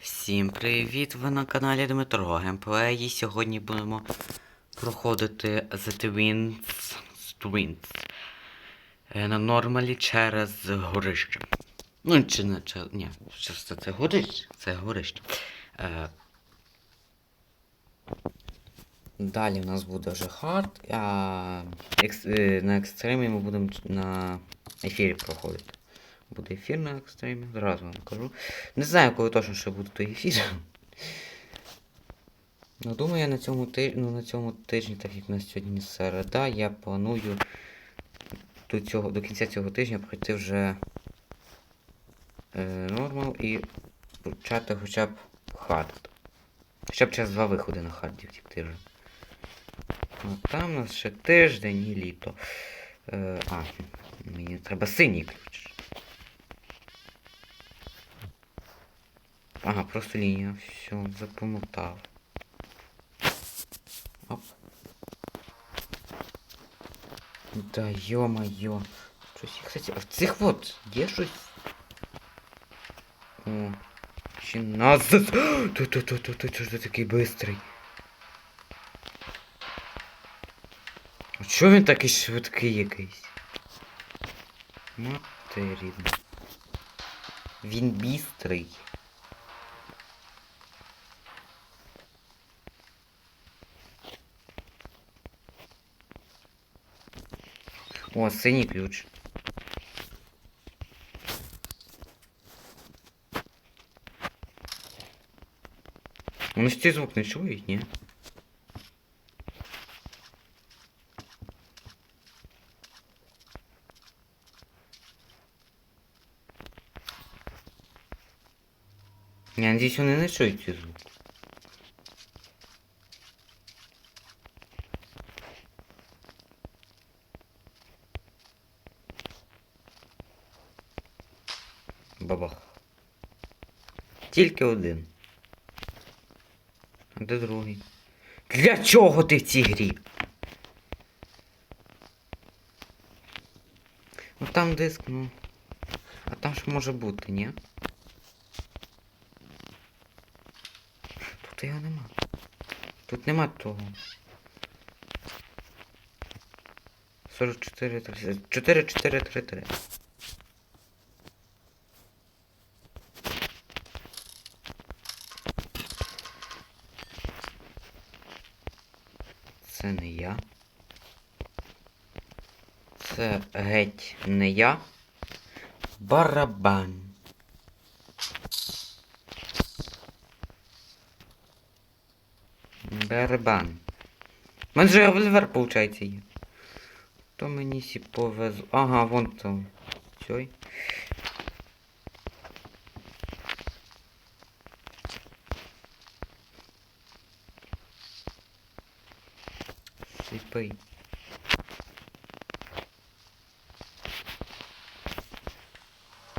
Всім привіт! Ви на каналі Дмитро Геймплей. І сьогодні будемо проходити The Twins Twins е, на нормалі через горище. Ну, чи не чи, ні, це, це горище? Це горище. Е, далі в нас буде вже хард, а екс, е, на екстремі ми будемо на ефірі проходити. Буде ефір на екстремі, зразу вам кажу. Не знаю, коли точно ще буде той ефір. Ну, думаю, я на цьому тижні, ну, на цьому тижні, так як на сьогодні середа, я планую до, цього, до кінця цього тижня пройти вже е, нормал і почати хоча б хард. Хоча б через два виходи на харді втікти вже. Ну, там у нас ще тиждень і літо. Е, а, мені треба синій ключ. Ага, просто лінія. Все, запам'ятав. Оп. Да ё-моё. Щось, я, кстати, а в цих вот є щось? О, ще назад. Ту-ту-ту-ту-ту, що ж ти такий бистрий? А чого він такий швидкий якийсь? Мати рідна. Він бістрий. О, синій ключ. Вони ж цей звук не чують, ні? Я надіюсь, вони не чують цей звук. Бабах. Тільки один. А де другий? Для чого ти в цій грі? Ну там диск, ну. А там ж може бути, ні? Тут його нема. Тут нема того. 44 30. 4 4 3 3. Це не я. Це геть не я. Барабан. Барабан. У мене же револьвер, виходить, є. То мені сі повезу. Ага, вон там. Цей. Сліпий.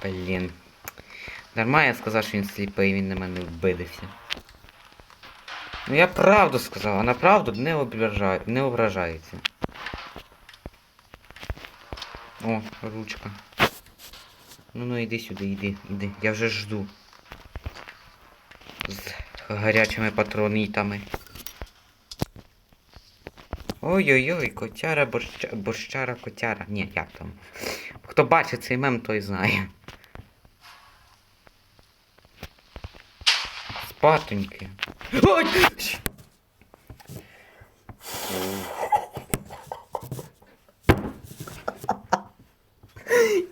Блін. Нормально я сказав, що він сліпий, він на мене вбидився. Ну я правду сказав, а на правду не ображає, не ображається. О, ручка. Ну ну іди сюди, іди, іди. Я вже жду. З гарячими патронітами. Ой-ой-ой, котяра, борща, борщара, котяра. Ні, як там. Хто бачить цей мем, той знає. Спатоньки. Ой!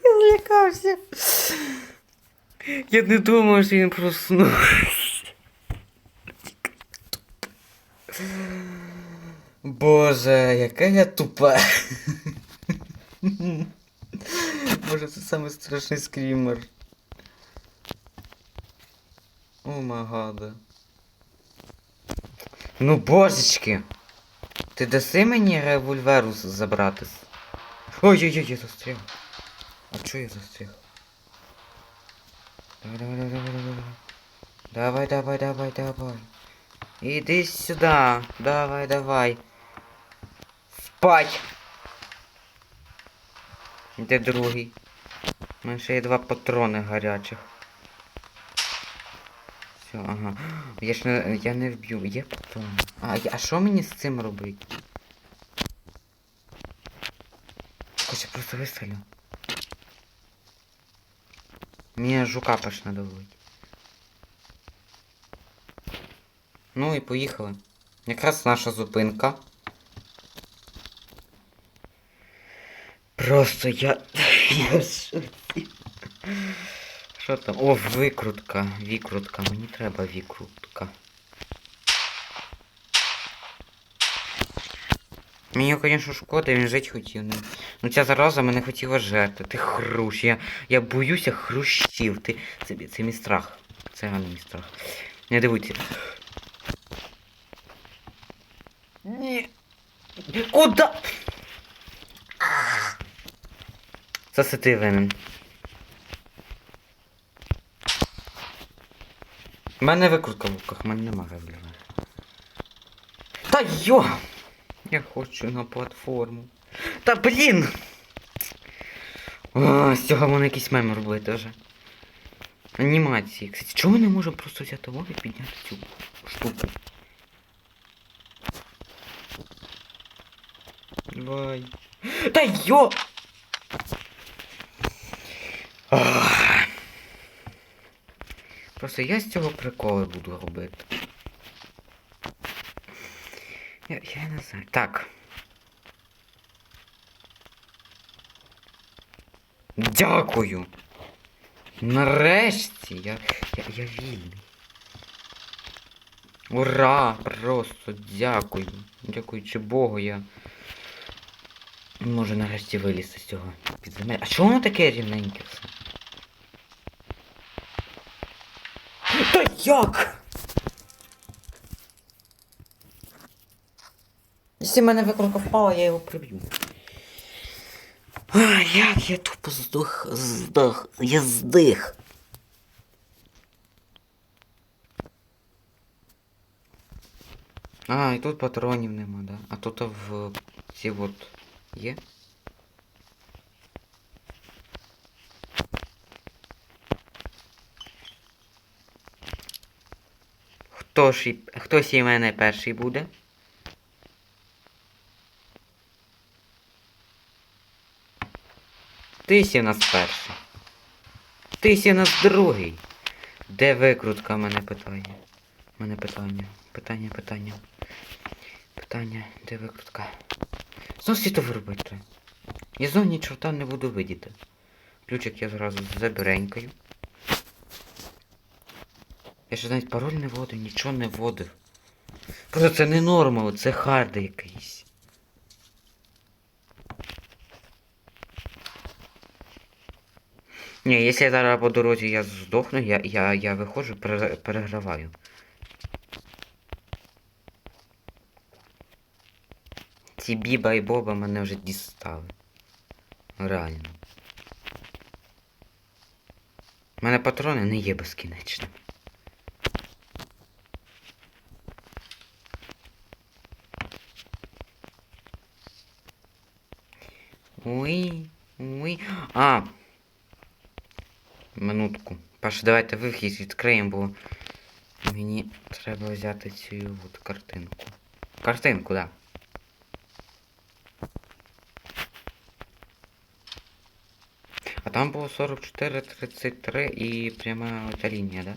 Я злякався. Я не думав, що він проснувся. Боже, яка я тупа. Боже, це самий страшний скрімер. О магада. Ну божечки! Ти даси мені револьверу забрати? Ой-ой-ой, я застряг. А чого я застряг? Давай, давай, давай, давай, давай. Давай, давай, давай, давай. Иди сюда. Давай, давай. Спать. Де другий? У мене ще є два патрони гарячих. Все, ага. Я ж не. Я не вб'ю. Є потом. А, а що мені з цим робити? Хоча просто вистрілю. Мені жука почне давить. Ну і поїхали. Якраз наша зупинка. Просто я. я в шоці. Що там? О, викрутка. Викрутка. Мені треба викрутка. Мені, звісно, шкода, він жить хотів. Ну, ну ця зараза мене хотіла жерти. Ти хрущ. Я, я боюся хрущів. Ти. Це, це мій страх. Це реально мій страх. Не дивуйте. Ні. Куда? Це ти. У мене викрутка в руках, в мене нема револьвера. Та йо! Я хочу на платформу. Та блін! О, з цього можна якийсь мем робити вже. Анімації. Кстати, чого не можемо просто взяти лоб і підняти цю штуку? Давай. Та йо! Просто я з цього приколи буду робити. Я, я не знаю. Так. Дякую. Нарешті я, я, я вільний. Ура! Просто дякую. Дякуючи Богу, я можу нарешті вилізти з цього підземелля. А чого воно таке рівненьке все? Та як? Якщо в мене викрутка впала, я його приб'ю. Як я тупо здох, здох, я здих. А, і тут патронів нема, да? А тут в ці от є? Хто ж. Хтось і мене перший буде? Ти сі нас перший. Ти сі нас другий. Де викрутка мене питає? Мене питання. Питання, питання. Питання, де викрутка? Знов світо виробити треба. Я знов чорта не буду видіти. Ключик я зразу заберенькаю. Я ще навіть пароль не вводив, нічого не вводив. Просто це не норма, це хард якийсь. Ні, якщо я зараз по дорозі я здохну, я, я, я виходжу, переграваю. Ці Біба і Боба мене вже дістали. Реально. У мене патрони не є безкінечними. Уй, уй. А. Минутку. Паша, давайте вихід відкриємо, бо мені треба взяти цю от картинку. Картинку, да. А там було 44, 33 і пряма оця лінія, да?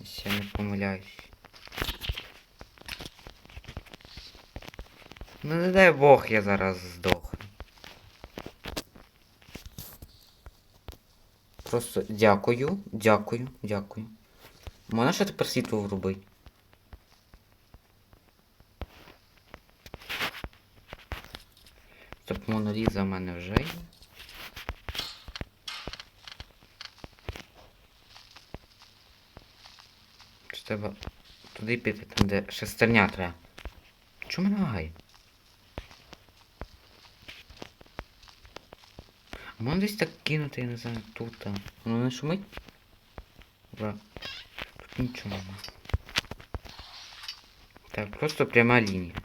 Якщо я не помиляюсь. Ну не дай Бог я зараз здохну. Просто дякую, дякую, дякую. Можна ще тепер світло врубити? Стоп, моноліза в мене вже є. Чи треба туди піти, там де шестерня треба. Чому мене лагає? Можна десь так кинути, я не знаю, тут. Воно не шумить? Ура. Тут нічого нема. Так, просто пряма лінія.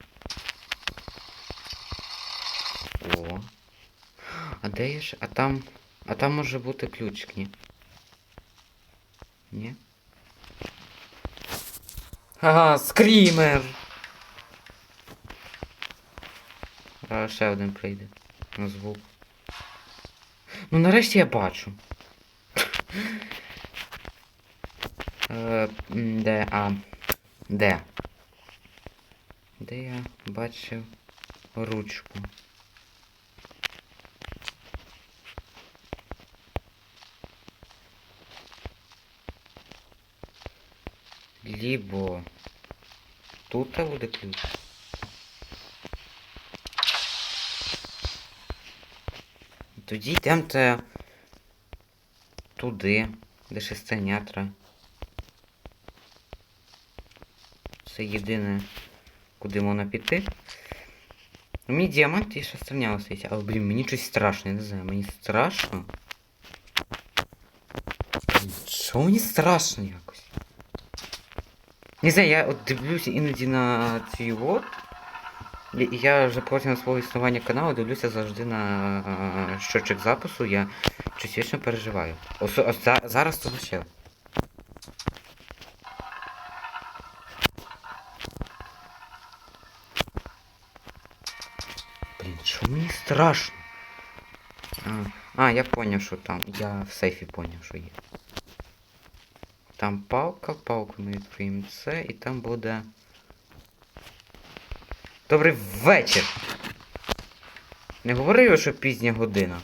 О. А де є ж? А там. А там може бути ключик, ні? Ні? Ага, скрімер! А, ще один прийде. На звук. Ну нарешті я бачу. Е, Де, а. Де? Де я бачив ручку? Либо тут буде ключ. Тоді йдемте туди, де шестенятра. Це єдине, куди можна піти. Ну, мені діамант і шестерня освітять, але, блін, мені щось страшно, не знаю, мені страшно. Що мені страшно якось? Не знаю, я от дивлюся іноді на цей вот. Я вже протягом свого існування каналу дивлюся завжди на а, щочик запису, я вічно переживаю. Ось, ось за- зараз то ще. Блін, що мені страшно? А, а, я поняв, що там. Я в сейфі поняв, що є. Там палка, палку ми відкриємо це, і там буде. Добрий вечір! Не говорив, що пізня година.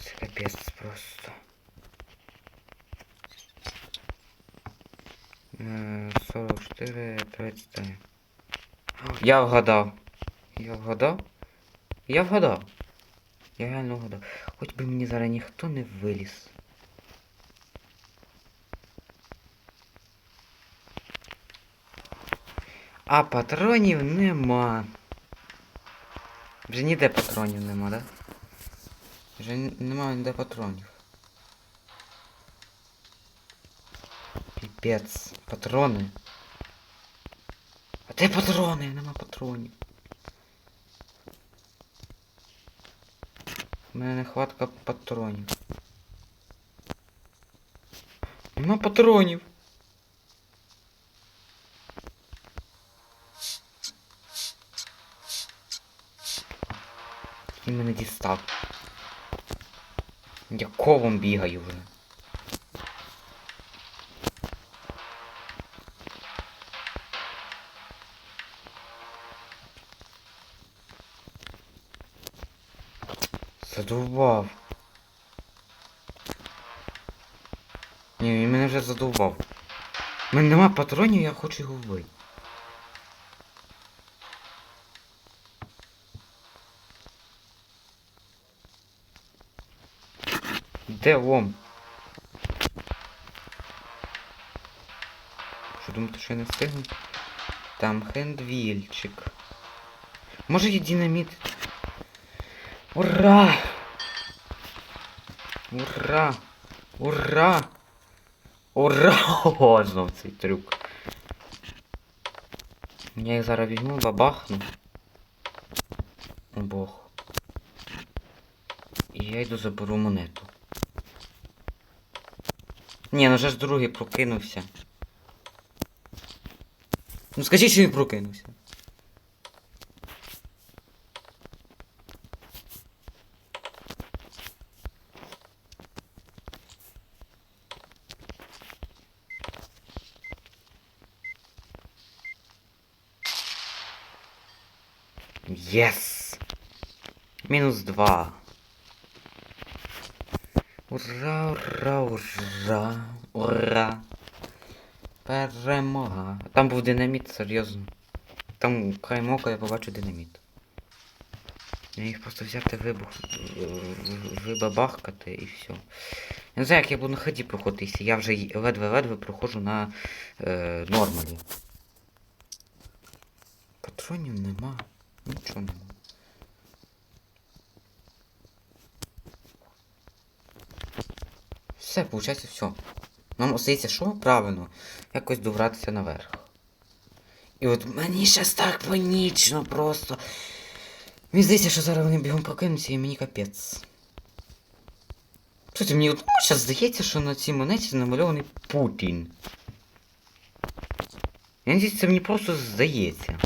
Це капець просто. Е, 44, 33. Я вгадав. Я вгадав? Я вгадав. Я реально вгадав. Хоч би мені зараз ніхто не виліз. А патронів нема. Вже ніде патронів нема, да? Вже н- нема ніде патронів. Піпець. Патрони. А де патрони? Нема патронів. У мене нехватка патронів. Нема патронів. Він мене дістав. Я ковом бігаю вже. Задовбав. Ні, він мене вже задовбав. У мене нема патронів, я хочу його вбити. Де лом? Що думаєте, що я не встигну? Там хендвільчик. Може є динаміт? Ура! Ура! Ура! Ура! О, знов цей трюк. Я їх зараз візьму, бабахну. Бог. І я йду заберу монету. Ні, ну вже ж другий прокинувся. Ну скажіть, що він прокинувся. Єс! Мінус два. Ура, ура, ура, ура. Перемога. Там був динаміт, серйозно. Там край мока я побачу динаміт. Я їх просто взяти вибух, вибабахкати і все. Я не знаю, як я буду на ході проходитися. Я вже ледве-ледве проходжу на е, нормалі. Патронів нема. Нічого нема. Все, виходить, все. Нам остається що? Правильно. Якось добратися наверх. І от мені щас так панічно просто. Мені здається, що зараз вони бігом прокинуться і мені капець. Кстати, мені от зараз здається, що на цій монеті намальований Путін. Я надіюсь, це мені просто здається.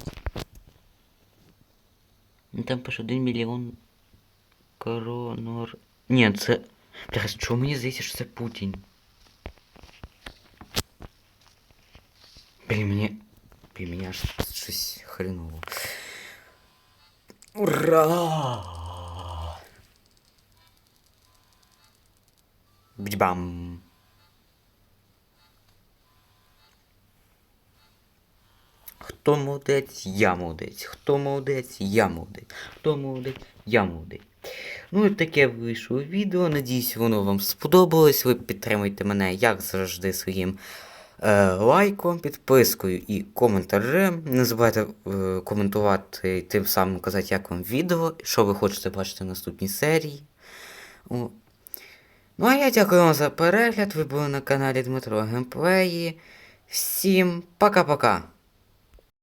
Ну там пише 1 мільйон коронор. Ні, це. Бля, чого мені здається, що це Путін? Блін, мені. Блін, мені аж щось хреново. Ура! Бдьбам! Хто молодець, я молодець. Хто молодець, я молодець. Хто молодець, я молодець. Ну і таке вийшло відео. Надіюсь, воно вам сподобалось. Ви підтримуйте мене, як завжди, своїм е, лайком, підпискою і коментарем. Не забувайте е, коментувати тим самим казати, як вам відео, що ви хочете бачити в наступній серії. О. Ну а я дякую вам за перегляд. Ви були на каналі Дмитро Геймплеї. Всім пока-пока!